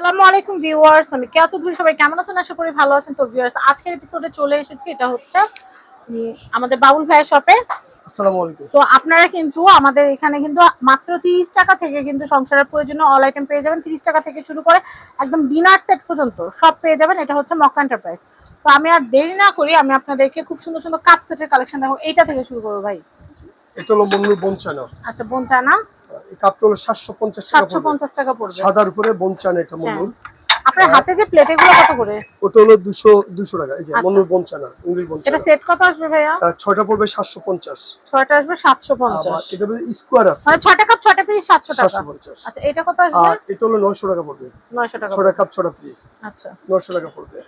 আসসালামু আলাইকুম ভিউয়ার্স আমি কেয়া চৌধুরী সবাই কেমন আছেন? আশা করি ভালো আছেন। তো ভিউয়ার্স আজকের এপিসোডে চলে এসেছি। এটা হচ্ছে আমাদের বাবুল ভাইয়ের শপে আসসালামু আলাইকুম। তো আপনারা কিন্তু আমাদের এখানে কিন্তু মাত্র তিরিশ টাকা থেকে কিন্তু সংসারের প্রয়োজনীয় অল আইটেম পেয়ে যাবেন। তিরিশ টাকা থেকে শুরু করে একদম ডিনার সেট পর্যন্ত সব পেয়ে যাবেন। এটা হচ্ছে মক্কা এন্টারপ্রাইজ তো আমি আর দেরি না করি আমি আপনাদেরকে খুব সুন্দর সুন্দর কাপ সেটের কালেকশন দেখো এইটা থেকে শুরু করব ভাই। এটা হলো বনচানা আচ্ছা বোন চানা এই কাপটা হলো সাতশো পঞ্চাশ টাকা টাকা পড়বে। সাদার উপরে বনচানা এটা মন্নুর আপনার হাতে যে প্লেট এগুলো কত করে? ওটা হলো টাকা। এই যে আচ্ছা। মন্নুর বনচানা ইংলিশ এটা সেট কত আসবে ভাইয়া? পড়বে সাতশো পঞ্চাশ। ছয়টা আসবে সাতশো আবার পঞ্চাশ এটা স্কোয়ার আছে। মানে ছয়টা কাপ পিস সাতশো টাকা। আচ্ছা এটা কত আসবে? আর এটা হলো টাকা পড়বে। টাকা কাপ পিস আচ্ছা। টাকা পড়বে।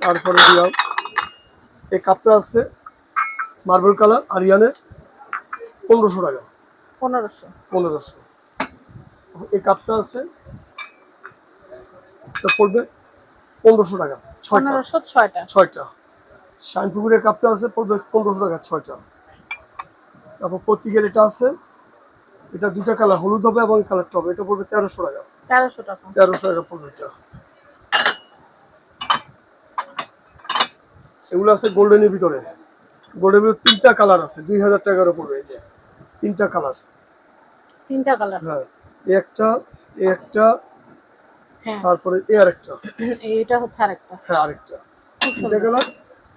তারপরে দিলাম এই কাপটা আছে মার্বেল কালার আরিয়ানের পনেরোশো টাকা। পনেরোশো। পনেরোশো। এই কাপটা আছে পড়বে পনেরোশো টাকা ছয়টা। পনেরোশো ছয়টা। ছয়টা। শানপুকুরের কাপটা আছে পড়বে পনেরোশো টাকা ছয়টা। তারপর প্রতীকের এটা আছে এটা দুটা কালার হলুদ হবে এবং কালারটা হবে এটা পড়বে তেরোশো টাকা। তেরোশো টাকা। তেরোশো টাকা পড়বে এটা। এগুলো আছে গোল্ডেনের ভিতরে। গোল্ডেনের ভিতরে তিনটা কালার আছে দুই হাজার টাকার এই যে। তিনটা কালার তিনটা কালার হ্যাঁ একটা একটা হ্যাঁ। তারপরে এ আরেকটা। এইটা হচ্ছে আরেকটা। হ্যাঁ আরেকটা। খুব তিনটা সুন্দর কালার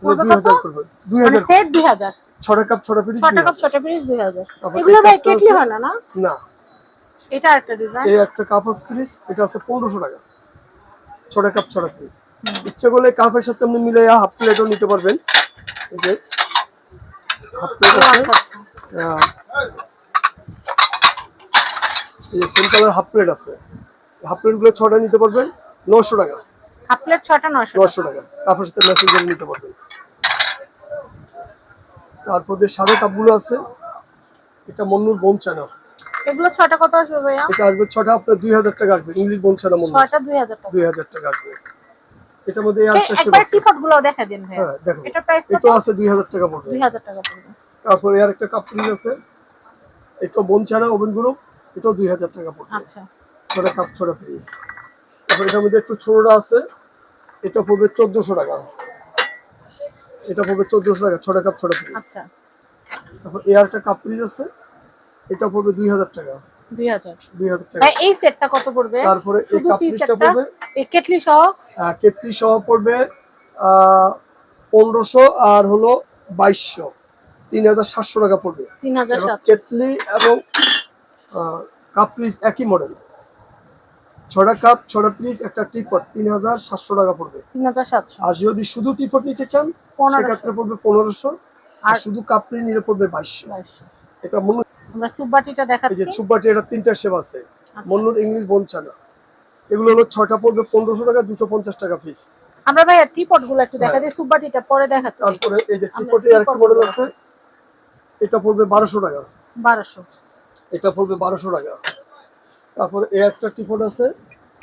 দুই? হাজার করবে দুই মানে হাজার। সেট দুই হাজার। ছটা কাপ ছটা পিস ছটা কাপ ছটা পিস দুই হাজার। এগুলো ভাই কেটলি হয় না না? না। এটা আরেকটা ডিজাইন এই একটা কাপ পিস এটা আছে পনেরোশো টাকা। ছটা কাপ ছটা পিস ইচ্ছে করলে কাপের সাথে আপনি মিলে হাফ প্লেটও নিতে পারবেন। এই যে হাফ প্লেট আছে। আচ্ছা আচ্ছা। এই সেম কালার হাফ প্লেট আছে। হাফ প্লেটগুলো ছটা নিতে পারবেন নশো টাকা। হাফ প্লেট ছটা টাকা। নশো টাকা। কাপের সাথে মেসেজ নিতে পারবেন। তারপর যে সাদা কাপগুলো আছে এটা মন্নুর বোন চানা এগুলো ছটা কত আসবে ভাইয়া? এটা আসবে ছটা আপনার দুই হাজার টাকা আসবে। ইংলিশ বোন চানা মন্নুর। দুই হাজার টাকা। দুই হাজার টাকা আসবে। এটার মধ্যে শেপ একবার আছে। গুলো দেখা দিন ভাইয়া। হ্যাঁ দেখো এটা প্রাইস এটাও আছে দুই হাজার টাকা পড়বে। দুই হাজার টাকা পড়বে। তারপরে আর একটা কাপ ফ্রিজ আছে। এটা বোন চানা ওভেন গ্রুপ এটাও দুই হাজার টাকা পড়বে। আচ্ছা। ছটা কাপ ছটা ফ্রিজ তারপর এটার মধ্যে একটু ছোটটা আছে এটা পড়বে চোদ্দোশো টাকা। এটা পড়বে চোদ্দোশো টাকা ছটা কাপ ছটা ফ্রিজ আচ্ছা। তারপর এই আরেকটা কাপ ফ্রিজ আছে এটা পড়বে দুই হাজার টাকা। এই সেটটা কত পড়বে? তারপরে এই পড়বে এই কেটলি সহ? আহ, কেতলি সহ পড়বে পনেরোশো আর হলো বাইশশো। তিন হাজার সাতশো টাকা পড়বে। কেতলি এবং কাপ ফ্রিজ একই মডেল ছটা কাপ ছটা পিস একটা টিপট তিন হাজার সাতশো টাকা পড়বে। আর যদি শুধু টিপট নিতে চান সেক্ষেত্রে পড়বে পনেরোশো। আর শুধু কাপ নিলে পড়বে বাইশশো। এটা মন্নুর আমরা সুবাটিটা এই যে দেখাচ্ছি। এটা তিনটা শেপ আছে। আচ্ছা। মন্নুর ইংলিশ বনছানা এগুলো হলো ছটা পড়বে পনেরোশো টাকা দুশো পঞ্চাশ টাকা পিস আমরা ভাই টিপটগুলো একটু দেখা হ্যাঁ। দিই পরে দেখাচ্ছি। তারপরে এই যে টিপটে আরেকটা teapot মডেল আছে। এটা পড়বে বারোশো টাকা। বারোশো। এটা পড়বে বারোশো টাকা। তারপরে এই একটা টিপট আছে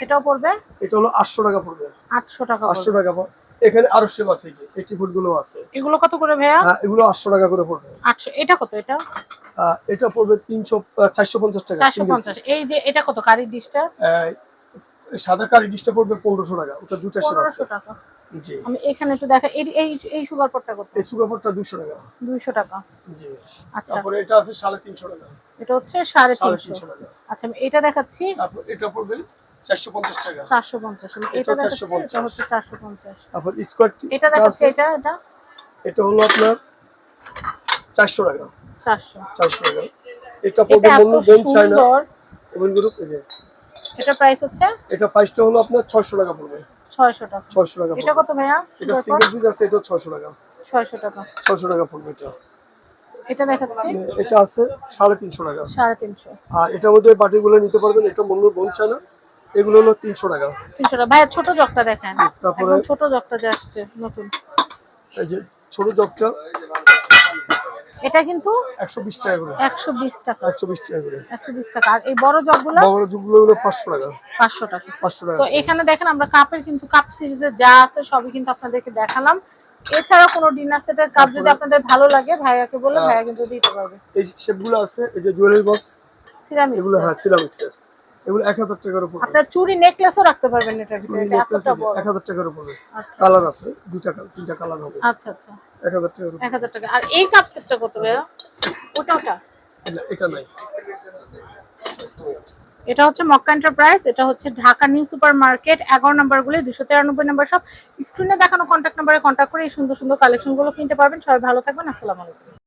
এটাও পড়বে? এটা হলো আটশো টাকা পড়বে। আটশো টাকা আটশো টাকা পড়বে। এখানে আরও শেপ আছে যে এই টিপটগুলো আছে। এগুলো কত করে ভাইয়া? হ্যাঁ এগুলো আটশো টাকা করে পড়বে। আটশো এটা কত এটা? এটা পড়বে তিনশো চারশো পঞ্চাশ টাকা চারশো পঞ্চাশ। এই যে এটা কত কারির ডিশটা? সাদা কারি ডিশটা পড়বে পনেরোশো টাকা ওটা দুটা শেপ আছে। পনেরোশো টাকা। আমি এখানে একটু দেখা এই এই এই সুগার পটটা কত? এই সুগারটা দুশো টাকা। দুইশো টাকা। জি। আচ্ছা। তারপরে এটা আছে সাড়ে তিনশো টাকা। এটা হচ্ছে সাড়ে সাড়ে তিনশো। তিনশো টাকা। আচ্ছা আমি এটা দেখাচ্ছি। তারপর এটা পড়বে চারশো পঞ্চাশ টাকা। চারশো পঞ্চাশ। আমি এটা দেখাচ্ছি এটা হচ্ছে চারশো পঞ্চাশ। তারপর স্কোয়ার এটা দেখাচ্ছি এটা এটা? এটা হলো আপনার চারশো টাকা। চারশো। চারশো টাকা। এটা পড়বে Monno bone china oven group এই যে। এটা প্রাইস হচ্ছে? এটা প্রাইসটা হলো আপনার ছয়শো টাকা পড়বে। ছয়শো টাকা। ছয়শো টাকা এটা কত ভাইয়া? এটা সিঙ্গেল পিস আছে এটা ছয়শো টাকা। ছয়শো টাকা। ছয়শো টাকা পড়বে এটা। এটা দেখাচ্ছি। এটা আছে সাড়ে তিনশো টাকা। সাড়ে তিনশো। আর এটার মধ্যে বাটিগুলো নিতে পারবেন এটা মন্নুর বোন না এগুলো হলো তিনশো টাকা। তিনশো টাকা। ভাইয়া ছোট জগটা দেখেন। তারপরে ছোট জগটা যা আসছে নতুন। এই যে ছোট জগটা এটা কিন্তু একশো বিশ টাকা করে। একশো বিশ টাকা। একশো বিশ টাকা করে। একশো বিশ টাকা। আর এই বড় জগগুলো? বড় জগগুলো হলো পাঁচশো টাকা। পাঁচশো টাকা। পাঁচশো টাকা তো এখানে দেখেন আমরা কাপের কিন্তু কাপ সিরিজে যা আছে সবই কিন্তু আপনাদেরকে দেখালাম। এছাড়া কোনো ডিনার সেটের কাপ যদি আপনাদের ভালো লাগে ভাইয়াকে বলে হ্যাঁ। ভাইয়া কিন্তু দিতে পারবে। এই শেপগুলো আছে এই যে জুয়েলারি বক্স সিরামিক এগুলো হ্যাঁ সিরামিক্সের এগুলো এক হাজার টাকার উপর। আপনার চুড়ি নেকলেসও রাখতে পারবেন এটার ভিতরে এটা এতটা বড়। এক হাজার টাকার উপরে। আচ্ছা। কালার আছে দুইটা কালার তিনটা কালার হবে। আচ্ছা আচ্ছা। এক হাজার টাকার উপরে। এক হাজার টাকা। আর এই কাপ সেটটা কত ভাইয়া? ওটা ওটা? না, এটা নাই। এটা হচ্ছে মক্কা এন্টারপ্রাইজ এটা হচ্ছে ঢাকা নিউ সুপার মার্কেট এগারো নম্বর গুলি দুশো তিরানব্বই নম্বর সব স্ক্রিনে দেখানো কন্ট্যাক্ট নাম্বারে কন্ট্যাক্ট করে এই সুন্দর সুন্দর কালেকশনগুলো কিনতে পারবেন। সবাই ভালো থাকবেন আসসালামু আলাইকুম।